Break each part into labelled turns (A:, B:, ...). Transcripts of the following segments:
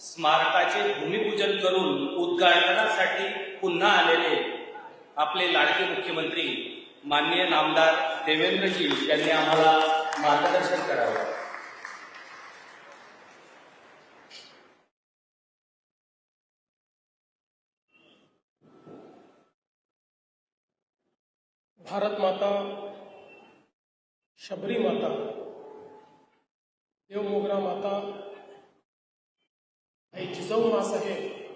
A: स्मारकाचे भूमिपूजन करून उद्घाटनासाठी पुन्हा आलेले आपले लाडके मुख्यमंत्री माननीय नामदार देवेंद्रजी यांनी आम्हाला मार्गदर्शन करावं.
B: भारत माता शबरी माता देवमोगरा माता आई जिजाऊ मासाहेब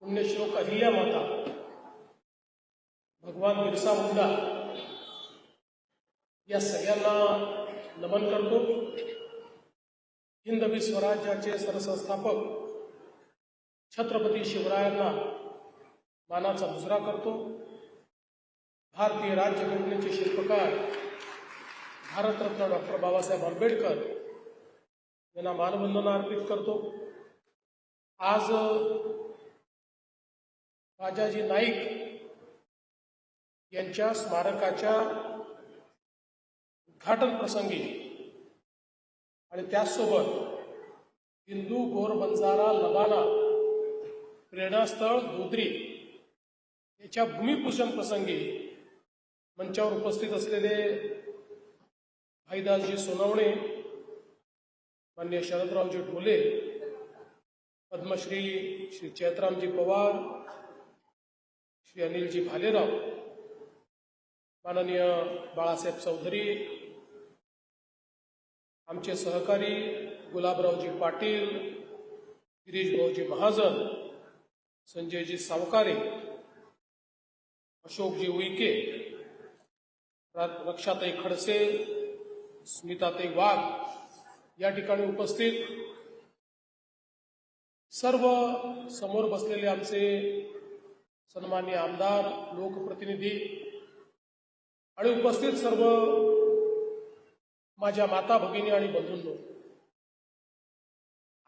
B: पुण्यश्लोक अहिल्या माता। भगवान बिरसा मुंडा। या सगळ्यांना नमन करतो। हिंदवी स्वराज्याचे सरसंस्थापक छत्रपती शिवरायांना मानाचा मुजरा करतो। भारतीय राज्यघटनेचे शिल्पकार भारतरत्न डॉक्टर बाबासाहेब आंबेडकर यांना मानवंदना अर्पित करतो। आज राजाजी नाईक यांच्या स्मारकाच्या उद्घाटन प्रसंगी आणि त्याचसोबत हिंदू गोर बंजारा लबाना प्रेरणास्थळ धोत्री याच्या भूमिपूजन प्रसंगी मंचावर उपस्थित असलेले भाईदासजी सोनवणे मान्य शरदरावजी ढोले पद्मश्री श्री चैत्रामजी पवार श्री अनिलजी भालेराव माननीय बाळासाहेब चौधरी आमचे सहकारी गुलाबरावजी पाटील गिरीश भाऊजी महाजन संजयजी सावकारे अशोकजी उईके रक्षाताई खडसे स्मिताताई वाघ या ठिकाणी उपस्थित सर्व समोर बसलेले आमचे सन्मान्य आमदार लोकप्रतिनिधी आणि उपस्थित सर्व माझ्या माता भगिनी आणि बंधूंनो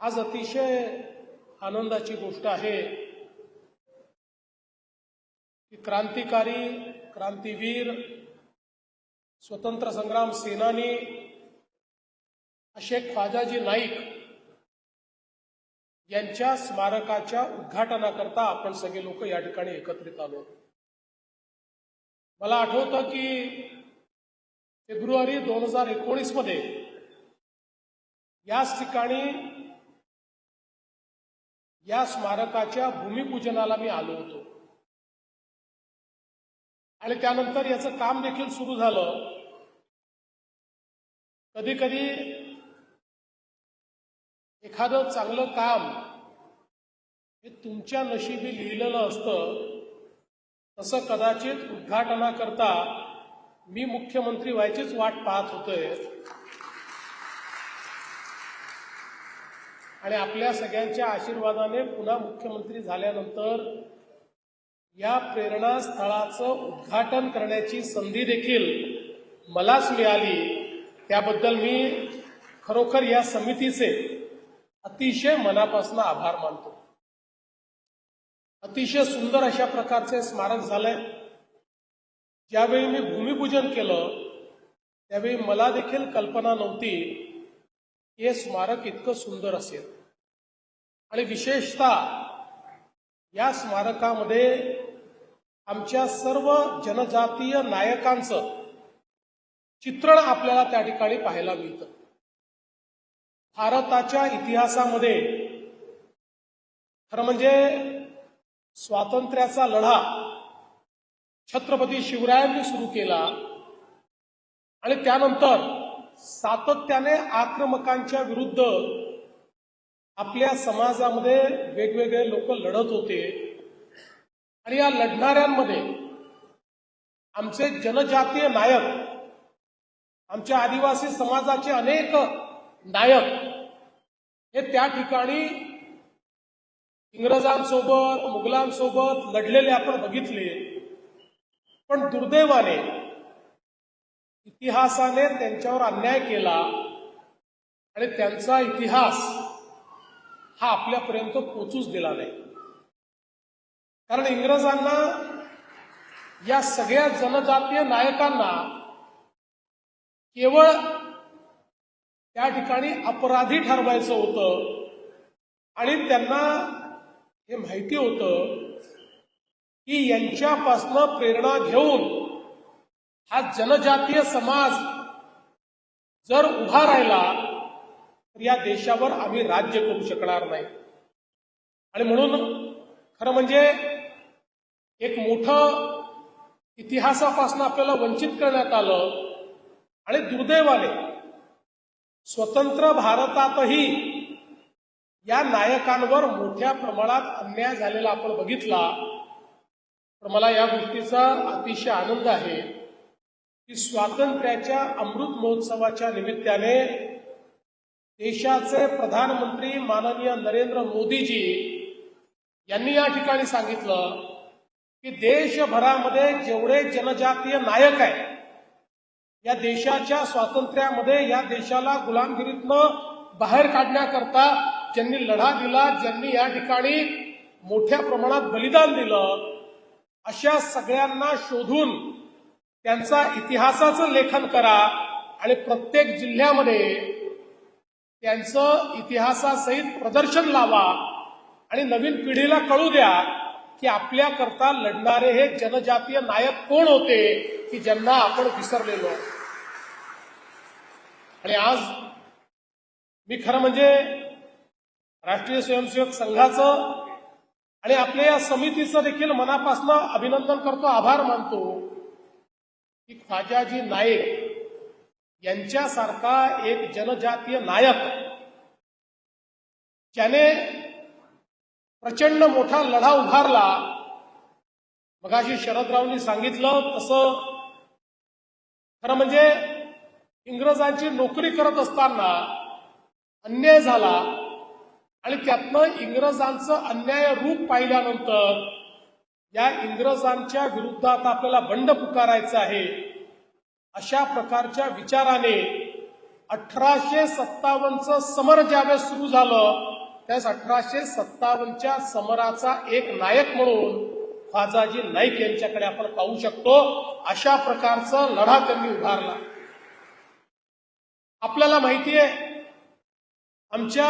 B: आज अतिशय आनंदाची गोष्ट आहे की क्रांतिकारी क्रांतीवीर स्वतंत्र संग्राम सेनानी असे ख्वाजाजी नाईक यांच्या स्मारकाच्या उद्घाटनाकरता आपण सगळे लोक या ठिकाणी एकत्रित आलो मला आठवतं की फेब्रुवारी दोन हजार एकोणीसमध्ये याच ठिकाणी या स्मारकाच्या भूमिपूजनाला मी आलो होतो. आणि त्यानंतर याचं काम देखील सुरू झालं. कधी कधी एखादं चांगलं काम हे तुमच्या नशिबी लिहिलेलं असतं तसं कदाचित उद्घाटनाकरता मी मुख्यमंत्री व्हायचीच वाट पाहत होतोय आणि आपल्या सगळ्यांच्या आशीर्वादाने पुन्हा मुख्यमंत्री झाल्यानंतर या प्रेरणास्थळाचं उद्घाटन करण्याची संधी देखील मलाच मिळाली. त्याबद्दल मी खरोखर या समितीचे अतिशय मनापासून आभार मानतो. अतिशय सुंदर अशा प्रकारचे स्मारक झालंय. ज्यावेळी मी भूमिपूजन केलं त्यावेळी मला देखील कल्पना नव्हती हे स्मारक इतकं सुंदर असेल. आणि विशेषतः या स्मारकामध्ये आमच्या सर्व जनजातीय नायकांचं चित्रण आपल्याला त्या ठिकाणी पाहायला मिळतं. भारताच्या इतिहासामध्ये खरं म्हणजे स्वातंत्र्याचा लढा छत्रपती शिवरायांनी सुरू केला आणि त्यानंतर सातत्याने आक्रमकांच्या विरुद्ध आपल्या समाजामध्ये वेगवेगळे लोक लढत होते. आणि या लढणाऱ्यांमध्ये आमचे जनजातीय नायक आमच्या आदिवासी समाजाचे अनेक नायक. हे त्या ठिकाणी इंग्रजांसोबत मुघलांसोबत लढलेले आपण बघितले. पण दुर्दैवाने इतिहासाने त्यांच्यावर अन्याय केला आणि त्यांचा इतिहास हा आपल्यापर्यंत पोचूच दिला नाही. कारण इंग्रजांना या सगळ्या जनजातीय नायकांना केवळ त्या ठिकाणी अपराधी ठरवायचं होतं. आणि त्यांना हे माहिती होतं की यांच्यापासनं प्रेरणा घेऊन हा जनजातीय समाज जर उभा राहिला तर या देशावर आम्ही राज्य करू शकणार नाही. आणि म्हणून खरं म्हणजे एक मोठं इतिहासापासून आपल्याला वंचित करण्यात आलं. आणि दुर्दैवाने स्वतंत्र भारतातही या नायकांवर मोठ्या प्रमाणात अन्याय झालेला आपण बघितला तर मला या गोष्टीचा अतिशय आनंद आहे की स्वातंत्र्याच्या अमृत महोत्सवाच्या निमित्ताने देशाचे प्रधानमंत्री माननीय नरेंद्र मोदीजी यांनी या ठिकाणी सांगितलं की देशभरामध्ये जेवढे जनजातीय नायक आहेत या देशाच्या स्वातंत्र्यामध्ये या देशाला गुलामगिरीतनं बाहेर काढण्याकरता ज्यांनी लढा दिला ज्यांनी या ठिकाणी मोठ्या प्रमाणात बलिदान दिलं अशा सगळ्यांना शोधून त्यांचा इतिहासाचं लेखन करा आणि प्रत्येक जिल्ह्यामध्ये त्यांचं इतिहासासहित प्रदर्शन लावा आणि नवीन पिढीला कळू द्या की आपल्याकरता लढणारे हे जनजातीय नायक कोण होते की ज्यांना आपण विसरलेलो आणि आज मी खरं म्हणजे राष्ट्रीय स्वयंसेवक संघाचं आणि आपल्या या समितीचं देखील मनापासून अभिनंदन करतो आभार मानतो की ख्वाजाजी नाईक यांच्यासारखा एक जनजातीय नायक ज्याने प्रचंड मोठा लढा उभारला. मगाशी शरदरावनी सांगितलं तसं खरं म्हणजे इंग्रजांची नोकरी करत असताना अन्याय झाला आणि त्यातनं इंग्रजांचं अन्याय रूप पाहिल्यानंतर या इंग्रजांच्या विरुद्धात आपल्याला बंड पुकारायचं आहे अशा प्रकारच्या विचाराने अठराशे सत्तावन्नचं समर ज्यावेळेस सुरू झालं त्यावेळेस अठराशे सत्तावन्नच्या समराचा एक नायक म्हणून ख्वाजाजी नाईक यांच्याकडे आपण पाहू शकतो अशा प्रकारचा लढा त्यांनी उभारला. आपल्याला माहिती आहे आमच्या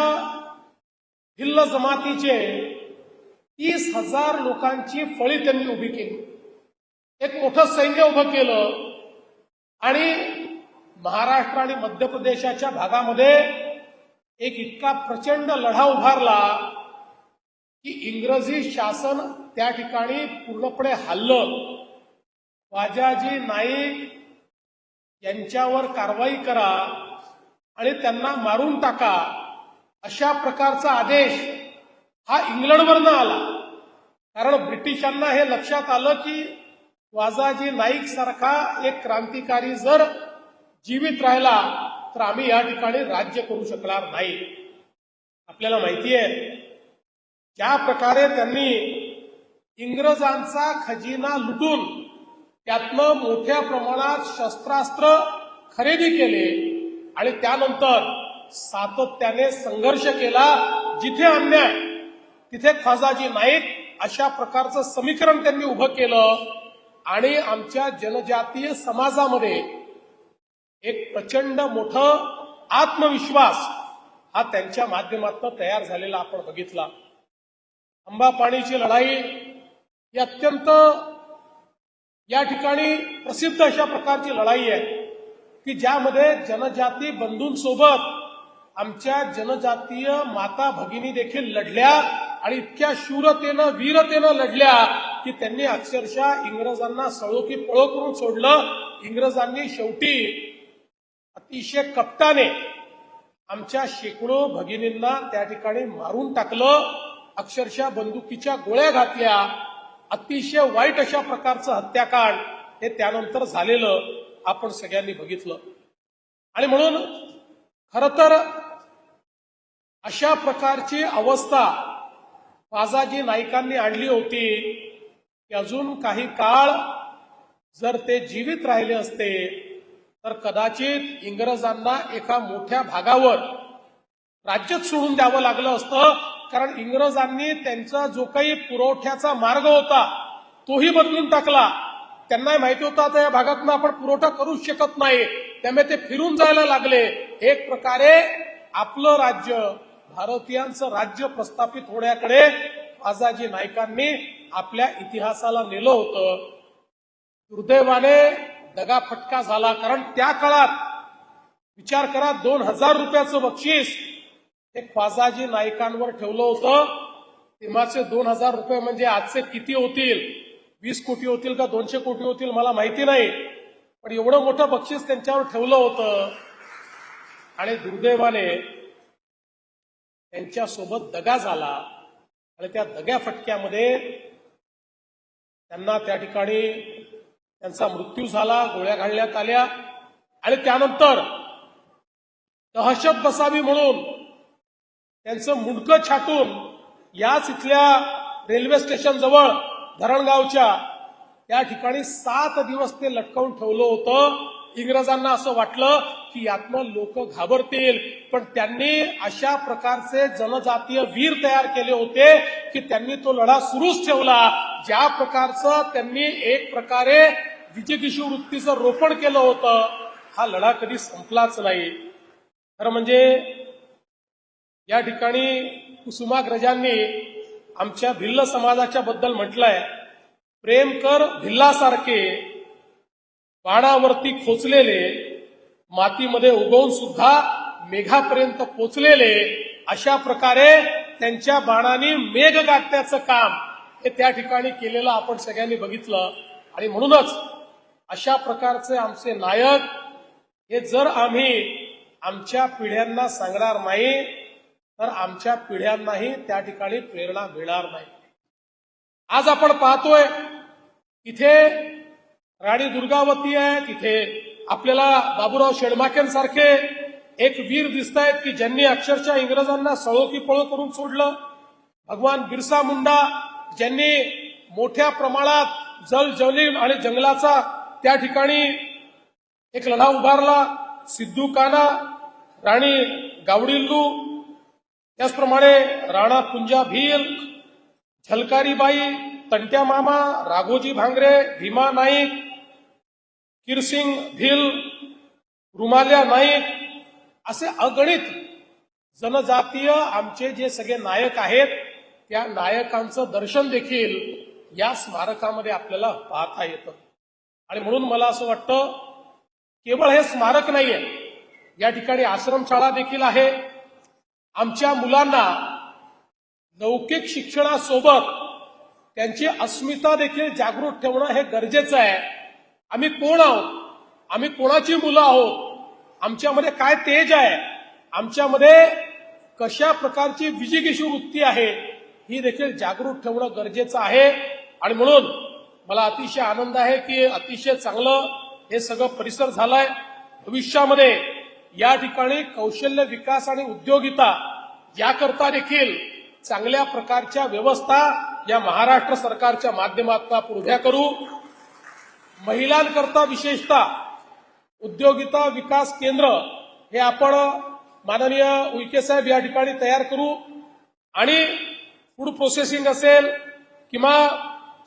B: भिल्ल जमातीचे तीस हजार लोकांची फळी त्यांनी उभी केली. एक मोठं सैन्य उभं केलं आणि महाराष्ट्र आणि मध्य प्रदेशाच्या भागामध्ये एक इतका प्रचंड लढा उभारला की इंग्रजी शासन त्या ठिकाणी पूर्णपणे हल्लं. वाजाजी नाईक यांच्यावर कारवाई करा आणि त्यांना मारून टाका अशा प्रकारचा आदेश हा इंग्लंडवरनं आला. कारण ब्रिटिशांना हे लक्षात आलं की वाजाजी नाईक सारखा एक क्रांतिकारी जर जीवित राहिला तर आम्ही या ठिकाणी राज्य करू शकणार नाही. आपल्याला माहिती आहे ज्या प्रकारे त्यांनी इंग्रजांचा खजिना लुटून त्यातनं मोठ्या प्रमाणात शस्त्रास्त्र खरेदी केले आणि त्यानंतर सातत्याने संघर्ष केला जिथे अन्याय तिथे खजाजी नाईक अशा प्रकारचं समीकरण त्यांनी उभं केलं आणि आमच्या जनजातीय समाजामध्ये एक प्रचंड मोठं आत्मविश्वास हा त्यांच्या माध्यमातून तयार झालेला आपण बघितला. आंबा पाणीची लढाई ही अत्यंत या ठिकाणी प्रसिद्ध अशा प्रकारची लढाई आहे की ज्यामध्ये जनजाती बंधूंसोबत आमच्या जनजातीय माता भगिनी देखील लढल्या आणि इतक्या शूरतेनं वीरतेनं लढल्या की त्यांनी अक्षरशः इंग्रजांना सळो की पळो करून सोडलं. इंग्रजांनी शेवटी अतिशय कपटाने आमच्या शेकडो भगिनींना त्या ठिकाणी मारून टाकलं. अक्षरशः बंदुकीच्या गोळ्या घातल्या. अतिशय वाईट अशा प्रकारचं हत्याकांड हे त्यानंतर झालेलं आपण सगळ्यांनी बघितलं. आणि म्हणून खर तर अशा प्रकारची अवस्था बाजाजी नाईकांनी आणली होती की अजून काही काळ जर ते जीवित राहिले असते तर कदाचित इंग्रजांना एका मोठ्या भागावर राज्यच सोडून द्यावं लागलं असतं. कारण इंग्रजांनी त्यांचा जो काही पुरवठ्याचा मार्ग होता तोही बदलून टाकला. त्यांना माहिती होता आता या भागातून आपण पुरवठा करूच शकत नाही. त्यामुळे ते फिरून जायला लागले. एक प्रकारे आपलं राज्य भारतीयांचं राज्य प्रस्थापित होण्याकडे आजाजी नायकांनी आपल्या इतिहासाला नेलं होतं. दुर्दैवाने दगाफटका झाला. कारण त्या काळात विचार करा दोन हजार रुपयाचं बक्षीस हे ख्वाजाजी नायकांवर ठेवलं होतं. तेव्हाचे दोन हजार रुपये म्हणजे आजचे किती होतील? वीस कोटी होतील का दोनशे कोटी होतील मला माहिती नाही. पण एवढं मोठं बक्षीस त्यांच्यावर ठेवलं होतं. आणि दुर्दैवाने त्यांच्यासोबत दगा झाला. आणि त्या दग्या फटक्यामध्ये त्यांना त्या ठिकाणी त्यांचा मृत्यू झाला गोळ्या घालण्यात आल्या. आणि त्यानंतर दहशत बसावी म्हणून त्यांचं मुंडकं छाटून याच इथल्या रेल्वे स्टेशन जवळ धरणगावच्या त्या ठिकाणी सात दिवस ते लटकवून ठेवलं होतं. इंग्रजांना असं वाटलं की यातनं लोक घाबरतील. पण त्यांनी अशा प्रकारचे जनजातीय वीर तयार केले होते की त्यांनी तो लढा सुरूच ठेवला. ज्या प्रकारचं त्यांनी एक प्रकारे विजयकिशू वृत्तीचं रोपण केलं होतं हा लढा कधी संपलाच नाही. खरं म्हणजे या ठिकाणी कुसुमाग्रजांनी आमच्या भिल्ल समाजाच्या बद्दल म्हटलंय प्रेम कर भिल्लासारखे बाणावरती खोचलेले मातीमध्ये उगवून सुद्धा मेघापर्यंत पोचलेले अशा प्रकारे त्यांच्या बाणाने मेघ गाठण्याचं काम हे त्या ठिकाणी केलेलं आपण सगळ्यांनी बघितलं. आणि म्हणूनच अशा प्रकारचे आमचे नायक हे जर आम्ही आमच्या पिढ्यांना सांगणार नाही तर आमच्या पिढ्यांनाही त्या ठिकाणी प्रेरणा मिळणार नाही. आज आपण पाहतोय इथे राणी दुर्गावती आहे तिथे आपल्याला बाबूराव शेडमाकेंसारखे एक वीर दिसत आहेत की ज्यांनी अक्षरशः इंग्रजांना सळोकी पळो करून सोडलं. भगवान बिरसा मुंडा ज्यांनी मोठ्या प्रमाणात जल जलील आणि जंगलाचा त्या ठिकाणी एक लढा उभारला. सिद्धू काना राणी गावडिल्लू त्याचप्रमाणे राणा पुंजा भील झलकारीबाई तंट्या मामा राघोजी भांगरे भीमा नाईक किरसिंग भिल रुमाल्या नाईक असे अगणित जनजातीय आमचे जे सगळे नायक आहेत त्या नायकांचं दर्शन देखील या स्मारकामध्ये आपल्याला पाहता येतं. आणि म्हणून मला असं वाटतं केवळ हे स्मारक नाहीये या ठिकाणी आश्रमशाळा देखील आहे आमच्या मुलांना लौकिक शिक्षणासोबत त्यांची अस्मिता देखील जागृत ठेवणं हे गरजेचं आहे. आम्ही कोण आहोत? आम्ही कोणाची मुलं आहोत? आमच्यामध्ये काय तेज आहे? आमच्यामध्ये कशा प्रकारची विजिगीशी वृत्ती आहे? ही देखील जागृत ठेवणं गरजेचं आहे. आणि म्हणून मला अतिशय आनंद आहे की अतिशय चांगलं हे सगळं परिसर झालाय. भविष्यामध्ये या ठिकाणी कौशल्य विकास आणि उद्योगिता याकरता देखील चांगल्या प्रकारच्या व्यवस्था या महाराष्ट्र सरकारच्या माध्यमातून आपण उभ्या करू. महिलांकरता विशेषतः उद्योगिता विकास केंद्र हे आपण माननीय उईके साहेब या ठिकाणी तयार करू. आणि फूड प्रोसेसिंग असेल किंवा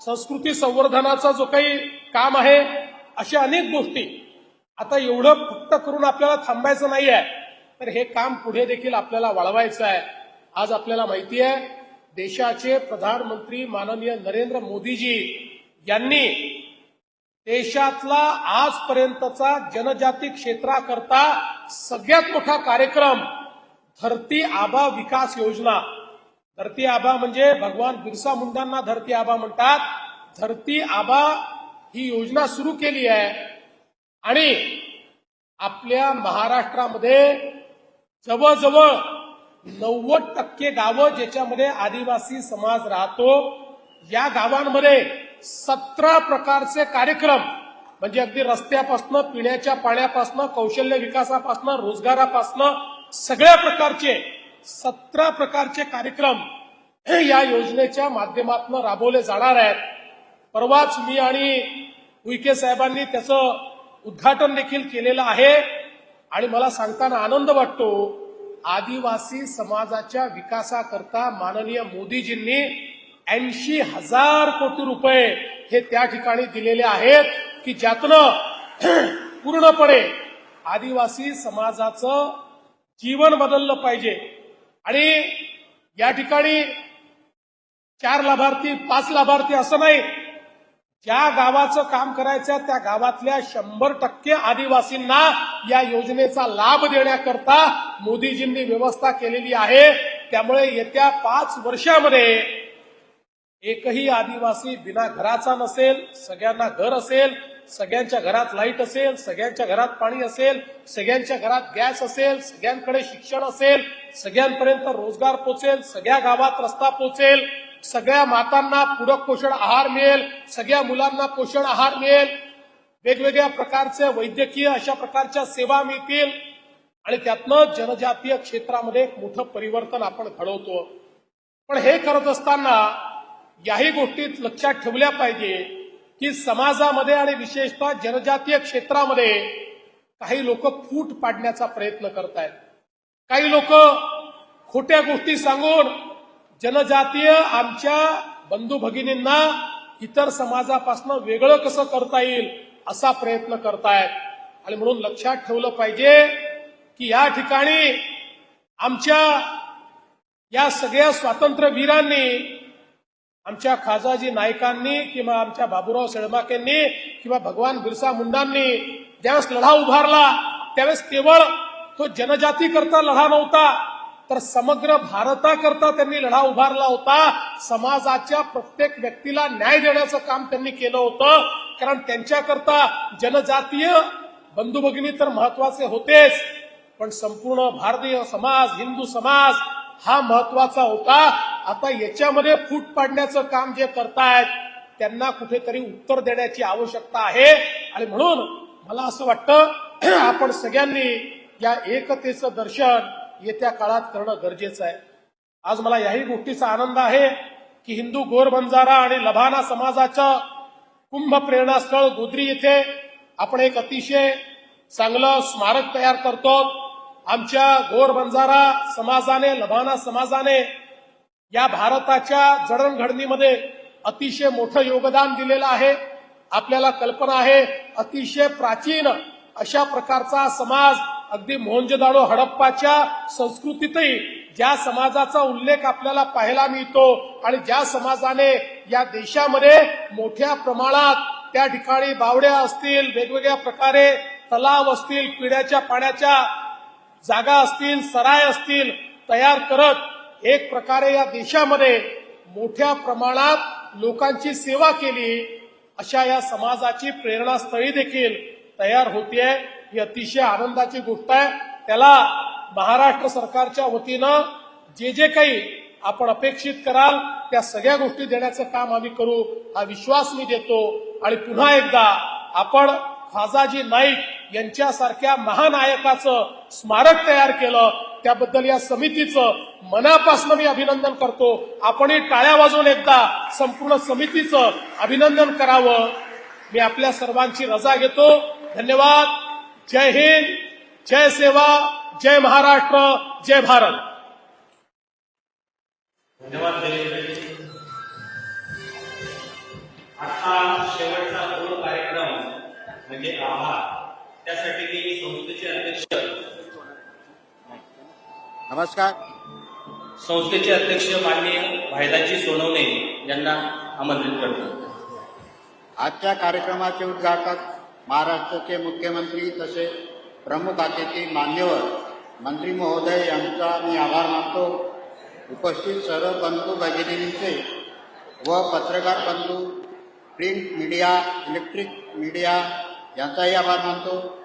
B: संस्कृती संवर्धनाचा जो काही काम आहे अशा अनेक गोष्टी आता एवढं फक्त करून आपल्याला थांबायचं नाही आहे तर हे काम पुढे देखील आपल्याला वाढवायचं आहे. आज आपल्याला माहिती आहे देशाचे प्रधानमंत्री माननीय नरेंद्र मोदीजी यांनी देशातला आजपर्यंतचा जनजाती क्षेत्राकरता सगळ्यात मोठा कार्यक्रम धरती आबा विकास योजना. धरती आबा म्हणजे भगवान बिरसा मुंडांना धरती आबा म्हणतात. धरती आबा ही योजना सुरू केली आहे. आणि आपल्या महाराष्ट्रामध्ये जवळजवळ नव्वद टक्के गावं ज्याच्यामध्ये आदिवासी समाज राहतो या गावांमध्ये सतरा प्रकारचे कार्यक्रम म्हणजे अगदी रस्त्यापासनं पिण्याच्या पाण्यापासनं कौशल्य विकासापासनं रोजगारापासनं सगळ्या प्रकारचे सतरा प्रकारचे कार्यक्रम हे या योजनेच्या माध्यमातून राबवले जाणार आहेत. परवाच मी आणि उईके साहेबांनी त्याचं उद्घाटन देखील केलेलं आहे. आणि मला सांगताना आनंद वाटतो आदिवासी समाजाच्या विकासाकरता माननीय मोदीजींनी ऐंशी हजार कोटी रुपये हे त्या ठिकाणी दिलेले आहेत की ज्यातनं पूर्णपणे आदिवासी समाजाचं जीवन बदललं पाहिजे. आणि या ठिकाणी चार लाभार्थी पाच लाभार्थी असं नाही ज्या गावाचं काम करायचं त्या गावातल्या शंभर टक्के आदिवासींना या योजनेचा लाभ देण्याकरता मोदीजींनी व्यवस्था केलेली आहे. त्यामुळे येत्या पाच वर्षामध्ये एकही आदिवासी बिना घराचा नसेल सगळ्यांना घर असेल सगळ्यांच्या घरात लाइट असेल सगळ्यांच्या घरात पाणी असेल सगळ्यांच्या घरात गॅस असेल सगळ्यांकडे शिक्षण असेल सगळ्यांपर्यंत रोजगार पोचेल सगळ्या गावात रस्ता पोचेल सगळ्या मातांना पूरक पोषण आहार मिळेल सगळ्या मुलांना पोषण आहार मिळेल. वेगवेगळ्या प्रकारचे वैद्यकीय अशा प्रकारच्या सेवा मिळतील. आणि त्यातनं जनजातीय क्षेत्रामध्ये एक मोठं परिवर्तन आपण घडवतो. पण हे करत असताना याही गोष्टीत लक्षात ठेवल्या पाहिजे की समाजामध्ये आणि विशेषतः जनजातीय क्षेत्रामध्ये काही लोक फूट पाडण्याचा प्रयत्न करतायत. काही लोक खोट्या गोष्टी सांगून जनजातीय आमच्या बंधू भगिनींना इतर समाजापासून वेगळं कसं करता येईल असा प्रयत्न करतायत. आणि म्हणून लक्षात ठेवलं पाहिजे की या ठिकाणी आमच्या या सगळ्या स्वातंत्र्यवीरांनी आमच्या खाजाजी नायकांनी किंवा आमच्या बाबूराव सेळमाकेंनी किंवा भगवान बिरसा मुंडांनी ज्यावेळेस लढा उभारला त्यावेळेस केवळ तो जनजाती करता लढा नव्हता तर समग्र भारताकरता त्यांनी लढा उभारला होता. समाजाच्या प्रत्येक व्यक्तीला न्याय देण्याचं काम त्यांनी केलं होतं. कारण त्यांच्याकरता जनजातीय बंधू भगिनी तर महत्त्वाचे होतेच. पण संपूर्ण भारतीय समाज हिंदू समाज हा महत्त्वाचा होता. आता याच्यामध्ये फूट पाडण्याचं काम जे करतायत त्यांना कुठेतरी उत्तर देण्याची आवश्यकता आहे. आणि म्हणून मला असं वाटतं आपण सगळ्यांनी या एकतेचं दर्शन येत्या काळात करणं गरजेचं आहे. आज मला याही गोष्टीचा आनंद आहे की हिंदू गोर बंजारा आणि लभाना समाजाचं कुंभ प्रेरणास्थळ गोद्री येथे आपण एक अतिशय चांगलं स्मारक तयार करतो. आमच्या गोर बंजारा समाजाने लभाना समाजाने या भारताच्या जडणघडणीमध्ये अतिशय मोठं योगदान दिलेलं आहे. आपल्याला कल्पना आहे अतिशय प्राचीन अशा प्रकारचा समाज अगदी मोहनजोदाडो हडप्पाच्या संस्कृतीतही ज्या समाजाचा उल्लेख आपल्याला पाहायला मिळतो आणि ज्या समाजाने या देशामध्ये मोठ्या प्रमाणात त्या ठिकाणी बावड्या असतील वेगवेगळ्या प्रकारे तलाव असतील पिण्याच्या पाण्याच्या जागा असतील सराय असतील तयार करत एक प्रकारे या देशामध्ये मोठ्या प्रमाणात लोकांची सेवा केली अशा या समाजाची प्रेरणास्थळी देखील तयार होतीये ही अतिशय आनंदाची गोष्ट आहे. त्याला महाराष्ट्र सरकारच्या वतीनं जे जे काही आपण अपेक्षित कराल त्या सगळ्या गोष्टी देण्याचं काम आम्ही करू हा विश्वास मी देतो. आणि पुन्हा एकदा आपण खाजाजी नाईक यांच्यासारख्या महानायकाचं स्मारक तयार केलं त्याबद्दल या समितीचं मनापासून मी अभिनंदन करतो. आपणही टाळ्या वाजवून एकदा संपूर्ण समितीचं अभिनंदन करावं. मी आपल्या सर्वांची रजा घेतो. धन्यवाद। जय हिंद जय सेवा जय महाराष्ट्र जय भारत।
A: धन्यवाद आता शेवटचा पूर्ण कार्यक्रम म्हणजे आभार. त्यासाठी मी संस्थेचे अध्यक्ष
C: नमस्कार.
A: संस्थेचे अध्यक्ष माननीय भायदाजी सोनवणे यांना आमंत्रित करतो.
C: आजच्या कार्यक्रमाचे उद्घाटक महाराष्ट्राचे मुख्यमंत्री तसेच प्रमुख अतिथी मान्यवर मंत्री महोदय यांचा मी आभार मानतो. उपस्थित सर्व बंधू भगिनींचे व पत्रकार बंधू प्रिंट मीडिया इलेक्ट्रिक मीडिया यांचाही आभार मानतो.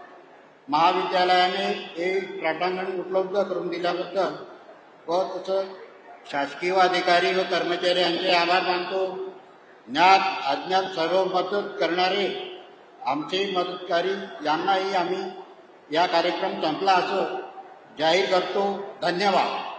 C: महाविद्यालयाने हे प्रांगण उपलब्ध करून दिल्याबद्दल व तसं शासकीय अधिकारी व कर्मचारी यांचे आभार मानतो. ज्ञात अज्ञात सर्व मदत करणारे आमचे मदतकारी यांनाही आम्ही या कार्यक्रम संपला असं. जाहीर करतो. धन्यवाद.